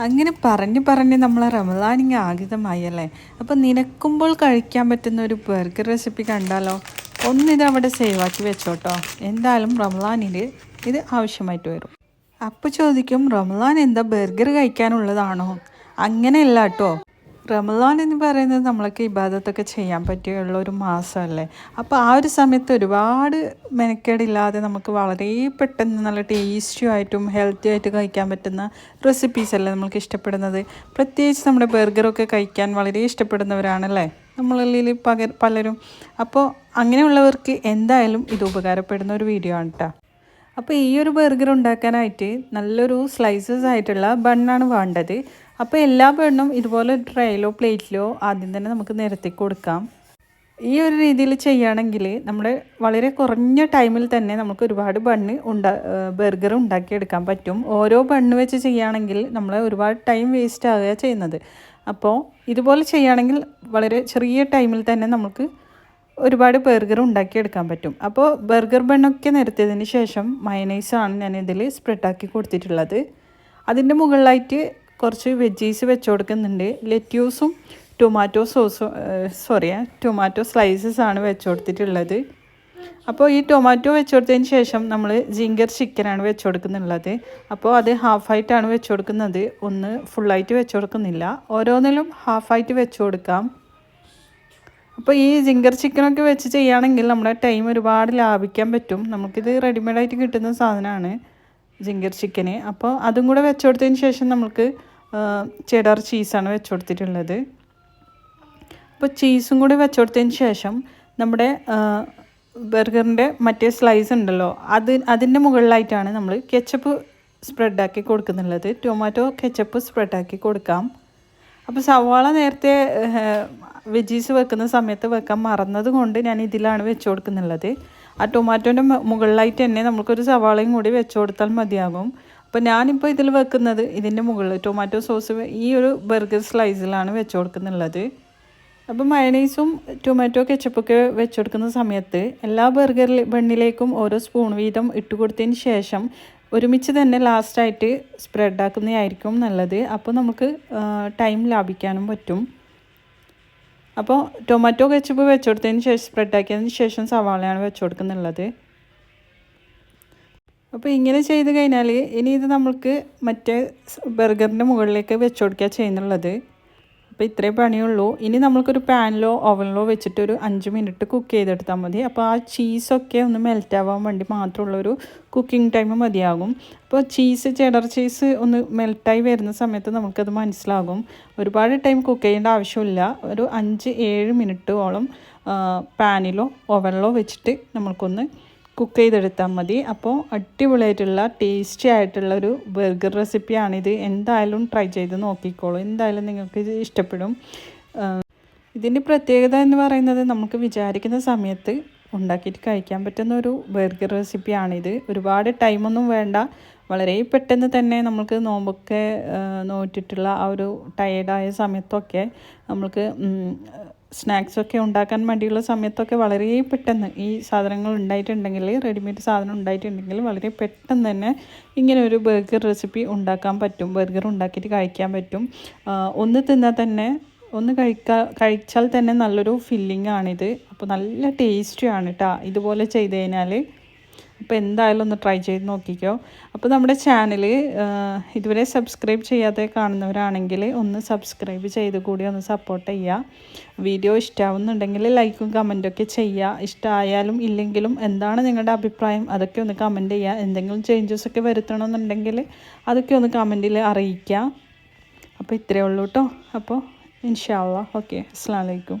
അങ്ങനെ പറഞ്ഞ് പറഞ്ഞ് നമ്മൾ റമദാനിങ് ആഗിതമായി അപ്പം നിനക്കുമ്പോൾ കഴിക്കാൻ പറ്റുന്ന ഒരു ബർഗർ റെസിപ്പി കണ്ടാലോ? ഒന്നിത് അവിടെ സേവാക്കി വെച്ചോട്ടോ. എന്തായാലും റമദാനിൽ ഇത് ആവശ്യമായിട്ട് വരും. അപ്പോൾ ചോദിക്കും റമദാൻ എന്താ ബർഗർ കഴിക്കാനുള്ളതാണോ? അങ്ങനെയല്ല കേട്ടോ. റമദാൻ എന്ന് പറയുന്നത് നമ്മളൊക്കെ ഇബാദത്തൊക്കെ ചെയ്യാൻ പറ്റിയുള്ള ഒരു മാസമല്ലേ? അപ്പോൾ ആ ഒരു സമയത്ത് ഒരുപാട് മെനക്കേടില്ലാതെ നമുക്ക് വളരെ പെട്ടെന്ന് നല്ല ടേസ്റ്റി ആയിട്ടും ഹെൽത്തി ആയിട്ട് കഴിക്കാൻ പറ്റുന്ന റെസിപ്പീസ് അല്ലേ നമ്മൾക്ക് ഇഷ്ടപ്പെടുന്നത്? പ്രത്യേകിച്ച് നമ്മുടെ ബർഗറൊക്കെ കഴിക്കാൻ വളരെ ഇഷ്ടപ്പെടുന്നവരാണല്ലേ? നമ്മളിൽ പകർ പലരും. അപ്പോൾ അങ്ങനെയുള്ളവർക്ക് എന്തായാലും ഇത് ഉപകാരപ്പെടുന്ന ഒരു വീഡിയോ ആണ് കേട്ടോ അപ്പോൾ ഈ ഒരു ബർഗർ ഉണ്ടാക്കാനായിട്ട് നല്ലൊരു സ്ലൈസസ് ആയിട്ടുള്ള ബണ്ണാണ് വേണ്ടത്. അപ്പോൾ എല്ലാ ബണ്ണും ഇതുപോലെ ട്രേയിലോ പ്ലേറ്റിലോ ആദ്യം തന്നെ നമുക്ക് നിരത്തി കൊടുക്കാം. ഈ ഒരു രീതിയിൽ ചെയ്യുകയാണെങ്കിൽ നമ്മൾ വളരെ കുറഞ്ഞ ടൈമിൽ തന്നെ നമുക്ക് ഒരുപാട് ബണ്ണ് ഉണ്ടാ ബർഗർ ഉണ്ടാക്കിയെടുക്കാൻ പറ്റും. ഓരോ ബണ്ണ് വെച്ച് ചെയ്യുകയാണെങ്കിൽ നമ്മൾ ഒരുപാട് ടൈം വേസ്റ്റ് ആവുക ചെയ്യുന്നത്. അപ്പോൾ ഇതുപോലെ ചെയ്യുകയാണെങ്കിൽ വളരെ ചെറിയ ടൈമിൽ തന്നെ നമുക്ക് ഒരുപാട് ബർഗർ ഉണ്ടാക്കിയെടുക്കാൻ പറ്റും. അപ്പോൾ ബർഗർ ബണ്ണൊക്കെ നിരത്തിയതിന് ശേഷം മയനൈസാണ് ഞാൻ ഇതിൽ സ്പ്രെഡാക്കി കൊടുത്തിട്ടുള്ളത്. അതിന്റെ മുകളിലായിട്ട് കുറച്ച് വെജീസ് വെച്ച് കൊടുക്കുന്നുണ്ട്. ലെറ്റ്യൂസും ടൊമാറ്റോ സോസും സോറി ടൊമാറ്റോ സ്ലൈസസ് ആണ് വെച്ച് കൊടുത്തിട്ടുള്ളത്. അപ്പോൾ ഈ ടൊമാറ്റോ വെച്ച് കൊടുത്തതിന് ശേഷം നമ്മൾ ജിങ്കർ ചിക്കനാണ് വെച്ച് കൊടുക്കുന്നുള്ളത്. അപ്പോൾ അത് ഹാഫായിട്ടാണ് വെച്ച് കൊടുക്കുന്നത്. ഒന്ന് ഫുള്ളായിട്ട് വെച്ച് കൊടുക്കുന്നില്ല. ഓരോന്നിലും ഹാഫായിട്ട് വെച്ച് കൊടുക്കാം. അപ്പോൾ ഈ ജിങ്കർ ചിക്കനൊക്കെ വെച്ച് ചെയ്യുകയാണെങ്കിൽ നമ്മുടെ ടൈം ഒരുപാട് ലാഭിക്കാൻ പറ്റും. നമുക്കിത് റെഡിമെയ്ഡായിട്ട് കിട്ടുന്ന സാധനമാണ് ജിങ്കർ ചിക്കന്. അപ്പോൾ അതും കൂടെ വെച്ച് കൊടുത്തതിന് ശേഷം നമുക്ക് ചെഡർ ചീസാണ് വെച്ച് കൊടുത്തിട്ടുള്ളത്. അപ്പോൾ ചീസും കൂടി വെച്ച് കൊടുത്തതിന് ശേഷം നമ്മുടെ ബർഗറിന്റെ മറ്റേ സ്ലൈസ് ഉണ്ടല്ലോ അത് അതിന്റെ മുകളിലായിട്ടാണ് നമ്മൾ കെച്ചപ്പ് സ്പ്രെഡാക്കി കൊടുക്കുന്നുള്ളത്. ടൊമാറ്റോ കെച്ചപ്പ് സ്പ്രെഡാക്കി കൊടുക്കാം. അപ്പോൾ സവാള നേരത്തെ വെജീസ് വെക്കുന്ന സമയത്ത് വെക്കാൻ മറന്നത് കൊണ്ട് ഞാൻ ഇതിലാണ് വെച്ച് കൊടുക്കുന്നുള്ളത്. ആ ടൊമാറ്റോന്റെ മുകളിലായിട്ട് തന്നെ നമുക്കൊരു സവാളയും കൂടി വെച്ച് കൊടുത്താൽ മതിയാകും. അപ്പോൾ ഞാനിപ്പോൾ ഇതിൽ വെക്കുന്നത് ഇതിന്റെ മുകളിൽ ടൊമാറ്റോ സോസ് ഈ ഒരു ബർഗർ സ്ലൈസിലാണ് വെച്ച് കൊടുക്കുന്നുള്ളത്. അപ്പോൾ മയണൈസും ടൊമാറ്റോ കെച്ചപ്പൊക്കെ വെച്ച് കൊടുക്കുന്ന സമയത്ത് എല്ലാ ബർഗർ ബണ്ണിലേക്കും ഓരോ സ്പൂൺ വീതം ഇട്ട് കൊടുത്തതിന് ശേഷം ഒരുമിച്ച് തന്നെ ലാസ്റ്റായിട്ട് സ്പ്രെഡാക്കുന്നതായിരിക്കും നല്ലത്. അപ്പോൾ നമുക്ക് ടൈം ലാഭിക്കാനും പറ്റും. അപ്പോൾ ടൊമാറ്റോ കെച്ചപ്പ് വെച്ച് കൊടുത്തതിന് ശേഷം സ്പ്രെഡാക്കിയതിന് ശേഷം സവാളയാണ് വെച്ച് കൊടുക്കുന്നുള്ളത് അപ്പോൾ ഇങ്ങനെ ചെയ്ത് കഴിഞ്ഞാൽ ഇനി ഇത് നമുക്ക് മറ്റേ ബർഗറിന്റെ മുകളിലേക്ക് വെച്ച് കൊടുക്കുക ചെയ്യുന്നുള്ളത്. അപ്പോൾ ഇത്രേ പണിയുള്ളൂ. ഇനി നമ്മൾക്കൊരു പാനിലോ ഓവനിലോ വെച്ചിട്ട് ഒരു അഞ്ച് മിനിറ്റ് കുക്ക് ചെയ്തെടുത്താൽ മതി. അപ്പോൾ ആ ചീസൊക്കെ ഒന്ന് മെൽറ്റ് ആവാൻ വേണ്ടി മാത്രമുള്ളൊരു കുക്കിംഗ് ടൈം മതിയാകും. അപ്പോൾ ചീസ് ചെഡർ ചീസ് ഒന്ന് മെൽറ്റായി വരുന്ന സമയത്ത് നമുക്കത് മനസ്സിലാകും. ഒരുപാട് ടൈം കുക്ക് ചെയ്യേണ്ട ആവശ്യമില്ല. ഒരു അഞ്ച് ഏഴ് മിനിറ്റോളം പാനിലോ ഓവനിലോ വെച്ചിട്ട് നമുക്കൊന്ന് കുക്ക് ചെയ്തെടുത്താൽ മതി. അപ്പോൾ അടിപൊളിയായിട്ടുള്ള ടേസ്റ്റി ആയിട്ടുള്ള ഒരു ബർഗർ റെസിപ്പിയാണിത് എന്തായാലും ട്രൈ ചെയ്ത് നോക്കിക്കോളൂ. എന്തായാലും നിങ്ങൾക്ക് ഇത് ഇഷ്ടപ്പെടും. ഇതിന്റെ പ്രത്യേകത എന്ന് പറയുന്നത് നമുക്ക് വിചാരിക്കുന്ന സമയത്ത് ഉണ്ടാക്കിയിട്ട് കഴിക്കാൻ പറ്റുന്ന ഒരു ബർഗർ റെസിപ്പിയാണിത് ഒരുപാട് ടൈമൊന്നും വേണ്ട. വളരെ പെട്ടെന്ന് തന്നെ നമുക്ക് നോമ്പൊക്കെ നോറ്റിട്ടുള്ള ആ ഒരു ടയേർഡായ സമയത്തൊക്കെ നമുക്ക് സ്നാക്സൊക്കെ ഉണ്ടാക്കാൻ വേണ്ടിയുള്ള സമയത്തൊക്കെ വളരെ പെട്ടെന്ന് ഈ സാധനങ്ങൾ ഉണ്ടായിട്ടുണ്ടെങ്കിൽ റെഡിമെയ്ഡ് സാധനം ഉണ്ടായിട്ടുണ്ടെങ്കിൽ വളരെ പെട്ടെന്ന് തന്നെ ഇങ്ങനെ ഒരു ബർഗർ റെസിപ്പി ഉണ്ടാക്കാൻ പറ്റും ബർഗർ ഉണ്ടാക്കിയിട്ട് കഴിക്കാൻ പറ്റും. ഒന്ന് തിന്നാൽ തന്നെ ഒന്ന് കഴിക്കാ കഴിച്ചാൽ തന്നെ നല്ലൊരു ഫില്ലിംഗ് ആണിത്. അപ്പോൾ നല്ല ടേസ്റ്റിയാണ് കേട്ടോ ഇതുപോലെ ചെയ്ത് കഴിഞ്ഞാൽ അപ്പോൾ എന്തായാലും ഒന്ന് ട്രൈ ചെയ്ത് നോക്കിക്കോ. അപ്പോൾ നമ്മുടെ ചാനൽ ഇതുവരെ സബ്സ്ക്രൈബ് ചെയ്യാതെ കാണുന്നവരാണെങ്കിൽ ഒന്ന് സബ്സ്ക്രൈബ് ചെയ്ത് കൂടി ഒന്ന് സപ്പോർട്ട് ചെയ്യുക. വീഡിയോ ഇഷ്ടമാവുന്നുണ്ടെങ്കിൽ ലൈക്കും കമന്റൊക്കെ ചെയ്യുക. ഇഷ്ടമായാലും ഇല്ലെങ്കിലും എന്താണ് നിങ്ങളുടെ അഭിപ്രായം? അതൊക്കെ ഒന്ന് കമന്റ് ചെയ്യുക. എന്തെങ്കിലും ചേഞ്ചസ് ഒക്കെ വരുത്തണമെന്നുണ്ടെങ്കിൽ അതൊക്കെ ഒന്ന് കമന്റിൽ അറിയിക്കുക. അപ്പോൾ ഇത്രയേ ഉള്ളൂ കേട്ടോ. അപ്പോൾ ഇൻഷാല്ല ഓക്കെ അസ്സാം വലൈക്കും